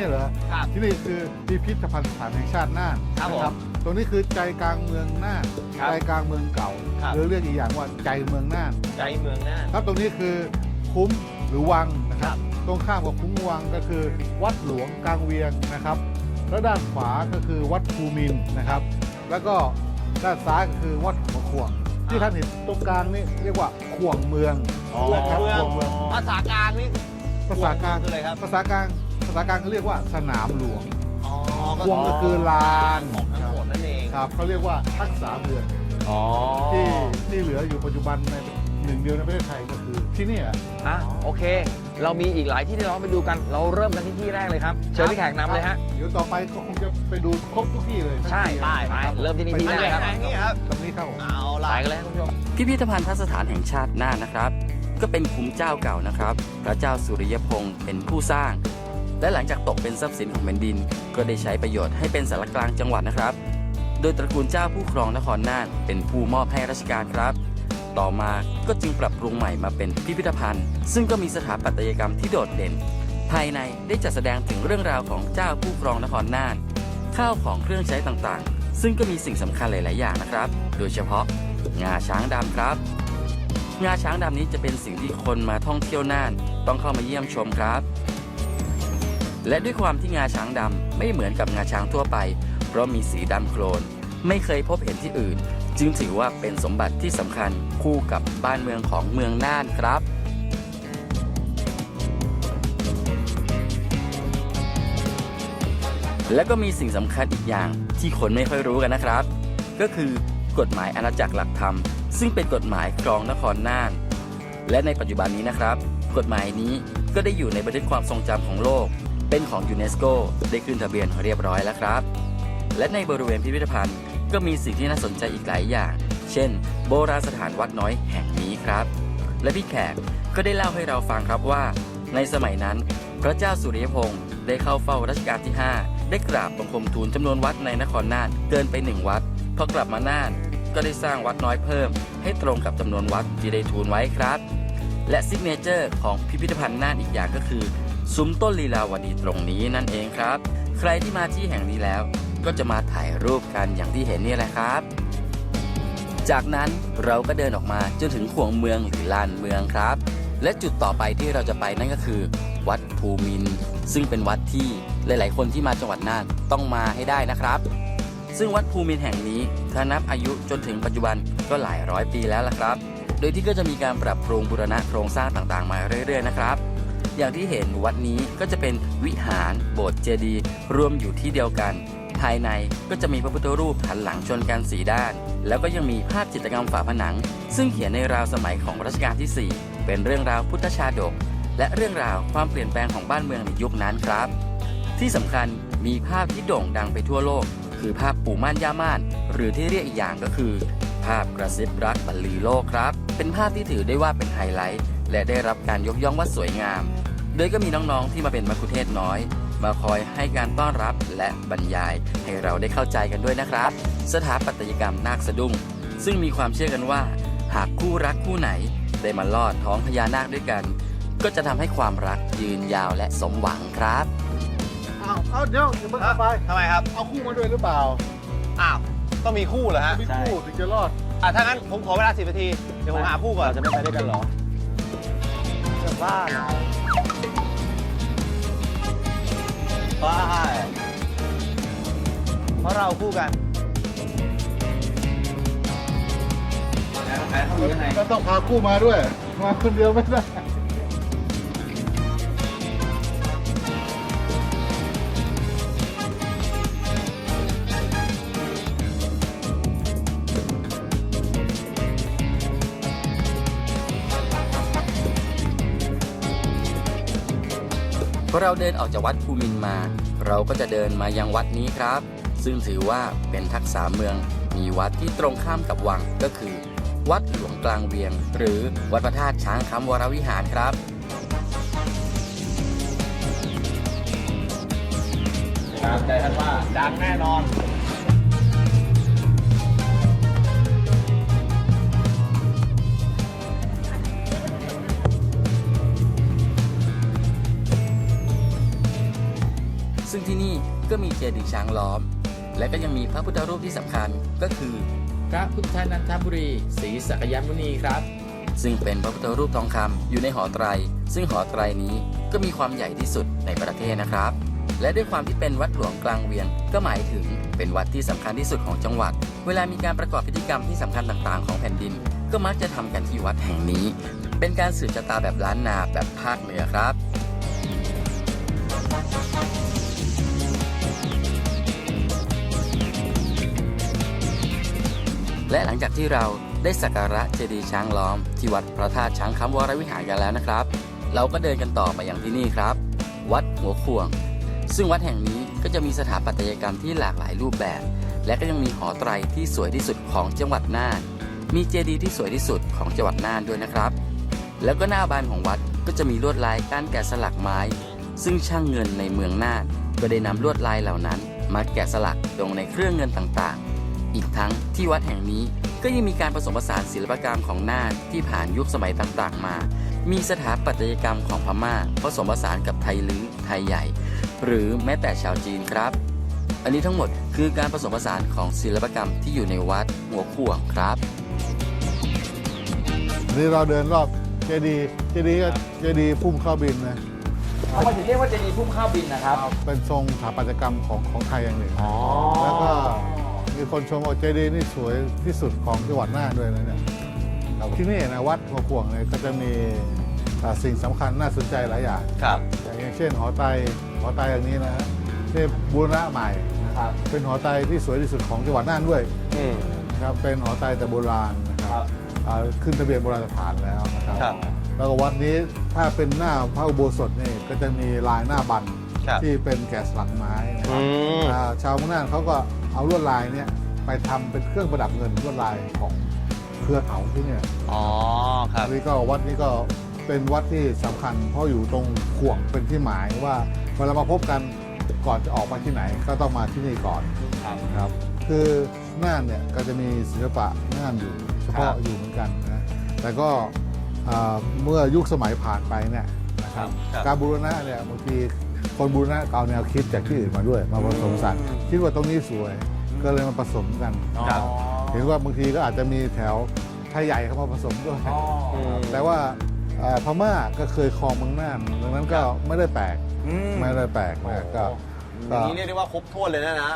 นี่เหรอครับที่นี่คือพิพิธภัณฑ์สถานแห่งชาติน่านครับผมนะตรงนี้คือใจกลางเมืองน่านครับใจกลางเมืองเก่าครับ หรือเรียกอีกอย่างว่าใจเมืองน่านใจเมืองน่าน ครับตรงนี้คือคุ้มหรือวังนะครับ ตรงข้ามกับคุ้มวังก็คือ วัดหลวงกลางเวียงนะครับ แล้วด้านขวาก็คือวัดภูมินทร์นะครับ แล้วก็ด้านซ้ายก็คือวัดหัวขวง ที่ท่านเห็นตรงกลางนี่เรียกว่าขวงเมืองอ๋อ นะครับเมืองขวงเมือง ภาษากลางนี่ภาษากลาง คืออะไรครับ ภาษากลางภา ษากลางเขาเรียกว่าสนามหลวงอ๋อควงก็คือลานของทั้งหมดนั่นเองครับเขาเรียกว่าทักษาเมืองอ๋อที่ที่เหลืออยู่ปัจจุบันในหนึ่งเดียวในประเทศไทยก็คือที่นี่แหละอะโอเค เรามีอีกหลายที่ที่เราไปดูกัน เราเริ่มกันที่ที่แรกเลยครับ เชิญพี่แขกนำเลยฮะ เดี๋ยวต่อไปก็คงจะไปดูครบทุกที่เลยใช่ทั้งไปที่ไปเริ่มที่นี่ที่อันแรไหนกครับไหนนี่ครับตรงนี้ครับผมเอาละไปกันเลยครับคุณผู้ชมพิพิธภัณฑสถานแห่งชาติน่านนะครับ ก็เป็นคุ้มเจ้าเก่านะครับ พระเจ้าสุริยพงศ์เป็นผู้สร้าง และหลังจากตกเป็นทรัพย์สินของแผ่นดิน ก็ได้ใช้ประโยชน์ให้เป็นสารกลางจังหวัดนะครับ โดยตระกูลเจ้าผู้ครองนครน่าน เป็นผู้มอบให้ราชการครับ ต่อมาก็จึงปรับปรุงใหม่มาเป็นพิพิธภัณฑ์ ซึ่งก็มีสถาปัตยกรรมที่โดดเด่น ภายในได้จัดแสดงถึงเรื่องราวของเจ้าผู้ครองนครน่าน ข้าวของเครื่องใช้ต่างๆ ซึ่งก็มีสิ่งสำคัญหลาย ๆ อย่างนะครับ โดยเฉพาะงาช้างดำครับงาช้างดำนี้จะเป็นสิ่งที่คนมาท่องเที่ยวน่าน ต้องเข้ามาเยี่ยมชมครับ และด้วยความที่งาช้างดำไม่เหมือนกับงาช้างทั่วไป เพราะมีสีดำโคลน ไม่เคยพบเห็นที่อื่น จึงถือว่าเป็นสมบัติที่สำคัญคู่กับบ้านเมืองของเมืองน่านครับและก็มีสิ่งสำคัญอีกอย่างที่คนไม่ค่อยรู้กันนะครับ ก็คือกฎหมายอาณาจักรหลักธรรม ซึ่งเป็นกฎหมายครองนครน่าน และในปัจจุบันนี้นะครับ กฎหมายนี้ก็ได้อยู่ในบันทึกความทรงจำของโลก เป็นของยูเนสโกได้ขึ้นทะเบียนเรียบร้อยแล้วครับ และในบริเวณพิพิธภัณฑ์ก็มีสิ่งที่น่าสนใจอีกหลายอย่าง เช่น โบราณสถานวัดน้อยแห่งนี้ครับ และพี่แขกก็ได้เล่าให้เราฟังครับว่า ในสมัยนั้น พระเจ้าสุริยพงศ์ได้เข้าเฝ้ารัชกาลที่ 5 ได้กราบบังคมทูลจำนวนวัดในนครน่านเกินไปหนึ่งวัดพอกลับมาน่านก็ได้สร้างวัดน้อยเพิ่ม ให้ตรงกับจำนวนวัดที่ได้ทูลไว้ครับ และซิกเนเจอร์ของพิพิธภัณฑ์น่านอีกอย่างก็คือ ซุ้มต้นลีลาวดีตรงนี้นั่นเองครับ ใครที่มาที่แห่งนี้แล้วก็จะมาถ่ายรูปกันอย่างที่เห็นนี่แหละครับ จากนั้นเราก็เดินออกมาจนถึงขวงเมืองหรือลานเมืองครับ และจุดต่อไปที่เราจะไปนั่นก็คือ วัดภูมิน ซึ่งเป็นวัดที่หลาย ๆ คนที่มาจังหวัดน่านต้องมาให้ได้นะครับ ซึ่งวัดภูมินแห่งนี้ถ้านับอายุจนถึงปัจจุบันก็หลายร้อยปีแล้วล่ะครับ โดยที่ก็จะมีการปรับปรุงบูรณะโครงสร้างต่าง ๆ มาเรื่อย ๆ นะครับ อย่างที่เห็นวัดนี้ก็จะเป็นวิหารโบสถ์เจดีย์รวมอยู่ที่เดียวกัน ภายในก็จะมีพระพุทธรูปหันหลังชนกันสีด้าน แล้วก็ยังมีภาพจิตรกรรมฝาผนัง ซึ่งเขียนในราวสมัยของรัชกาลที่ 4 เป็นเรื่องราวพุทธชาดก และเรื่องราวความเปลี่ยนแปลงของบ้านเมืองในยุคนั้นครับ ที่สำคัญมีภาพที่โด่งดังไปทั่วโลก คือภาพปู่ม่านย่าม่าน หรือที่เรียกอีกอย่างก็คือ ภาพกระซิบรักบรรลือโลกครับ เป็นภาพที่ถือได้ว่าเป็นไฮไลท์ และได้รับการยกย่องว่าสวยงาม โดยก็มีน้องๆที่มาเป็นมัคคุเทศก์น้อย มาคอยให้การต้อนรับและบรรยายให้เราได้เข้าใจกันด้วยนะครับ สถาปัตยกรรมนาคสะดุ้ง ซึ่งมีความเชื่อกันว่า หากคู่รักคู่ไหนได้มาลอดท้องพญานาคด้วยกัน ก็จะทำให้ความรักยืนยาวและสมหวังครับอ้าวเอาเดี๋ยวอย่าเพิ่งเข้าไปทำไมครับ เอาคู่มาด้วยหรือเปล่า อ้าว ต้องมีคู่เหรอฮะ มีคู่ถึงจะรอด อะถ้างั้นผมขอเวลาสิบนาที เดี๋ยวผมหาคู่ก่อนเราจะไม่ไปด้วยกันเหรอ จะบ้าเหรอบ้าเพราะเราคู่กันก็ต้องพาคู่มาด้วย มาคนเดียวไม่ได้ พอเราเดินออกจากวัดภูมินมา เราก็จะเดินมายังวัดนี้ครับ ซึ่งถือว่าเป็นทักษะเมือง มีวัดที่ตรงข้ามกับวังก็คือ วัดหลวงกลางเวียง หรือวัดพระธาตุช้างคำวรวิหารครับครับใจท่านว่าดังแน่นอน ที่นี่ก็มีเจดีย์ช้างล้อม และก็ยังมีพระพุทธรูปที่สำคัญก็คือ พระพุทธนันทบุรีศรีสักยมุนีครับ ซึ่งเป็นพระพุทธรูปทองคำอยู่ในหอไตร ซึ่งหอไตรนี้ก็มีความใหญ่ที่สุดในประเทศนะครับ และด้วยความที่เป็นวัดหลวงกลางเวียง ก็หมายถึงเป็นวัดที่สำคัญที่สุดของจังหวัด เวลามีการประกอบพิธีกรรมที่สำคัญต่างๆ ของแผ่นดิน ก็มักจะทำกันที่วัดแห่งนี้ เป็นการสืบชะตาแบบล้านนาแบบภาคเหนือครับ และหลังจากที่เราได้สักการะเจดีย์ช้างล้อม ที่วัดพระธาตุช้างคำวรวิหารกันแล้วนะครับ เราก็เดินกันต่อมาอย่างที่นี่ครับ วัดหัวขวง ซึ่งวัดแห่งนี้ก็จะมีสถาปัตยกรรมที่หลากหลายรูปแบบ และก็ยังมีหอไตรที่สวยที่สุดของจังหวัดน่าน มีเจดีย์ที่สวยที่สุดของจังหวัดน่านด้วยนะครับ แล้วก็หน้าบานของวัดก็จะมีลวดลายการแกะสลักไม้ ซึ่งช่างเงินในเมืองน่าน ก็ได้นำลวดลายเหล่านั้น มาแกะสลักลงในเครื่องเงินต่างๆ อีกทั้งที่วัดแห่งนี้ก็ยังมีการผสมผสานศิลปกรรมของน่านที่ผ่านยุคสมัยต่างๆ มา มีสถาปัตยกรรมของพม่า ผสมผสานกับไทยลื้อไทยใหญ่ หรือแม้แต่ชาวจีนครับ อันนี้ทั้งหมดคือการผสมผสานของศิลปกรรมที่อยู่ในวัดหัวข่วงครับนี่เราเดินรอบเจดีย์เจดีย์ก็เจดีย์พุ่มเข้าบินนะทำไมถึงเรียกว่าเจดีย์พุ่มข้าวบินนะครับ เป็นทรงสถาปัตยกรรมของของไทยอย่างหนึ่งแล้วก็ มีคนชมว่าเจดีย์นี่สวยที่สุดของจังหวัดน่านด้วยนะเนี่ยที่นี่นะวัดหัวขวงเนี่ยก็จะมีอ่าสิ่งสำคัญน่าสนใจหลายอย่างครับ อย่างเช่นหอไตรหอไตรอย่างนี้นะฮะที่บูรณะใหม่นะครับเป็นหอไตรที่สวยที่สุดของจังหวัดน่านด้วยอืมนะครับเป็นหอไตรแต่โบราณนะครับอ่าขึ้นทะเบียนโบราณสถานแล้วนะครับครับแล้วก็วัดนี้ถ้าเป็นหน้าพระอุโบสถนี่ก็จะมีลายหน้าบันครับที่เป็นแกะสลักไม้นะครับมอ่าชาวเมืองน่านเขาก็ เอาลวดลายเนี่ยไปทำเป็นเครื่องประดับเงินลวดลายของเครือเขาที่เนี่ยอ๋อครับอันนี้ก็วัดนี้ก็เป็นวัดที่สำคัญ เพราะอยู่ตรงข่วงเป็นที่หมายว่าเวลามาพบกันก่อนจะออกมาที่ไหน ก็ต้องมาที่นี่ก่อนครับครับคือน่านเนี่ยก็จะมีศิลปะน่านอยู่เฉพาะครับอยู่เหมือนกันนะแต่ก็อ่าเมื่อยุคสมัยผ่านไปเนี่ยนะครับครับการบูรณะเนี่ยบางที คนบูรณะก็เอาแนวคิดจากที่อื่นมาด้วย มาผสมผสานคิดว่าตรงนี้สวยก็เลยมาผสมกันครับเห็นว่าบางทีก็อาจจะมีแถวไทยใหญ่เข้ามาผสมด้วยอืมแต่ว่าเอ่อพม่าก็เคยครองเมืองน่านดังนั้นก็ไม่ได้แปลกอืม ไม่ได้แปลกนะก็ อย่างนี้เรียกได้ว่าครบถ้วนเลยนะนะ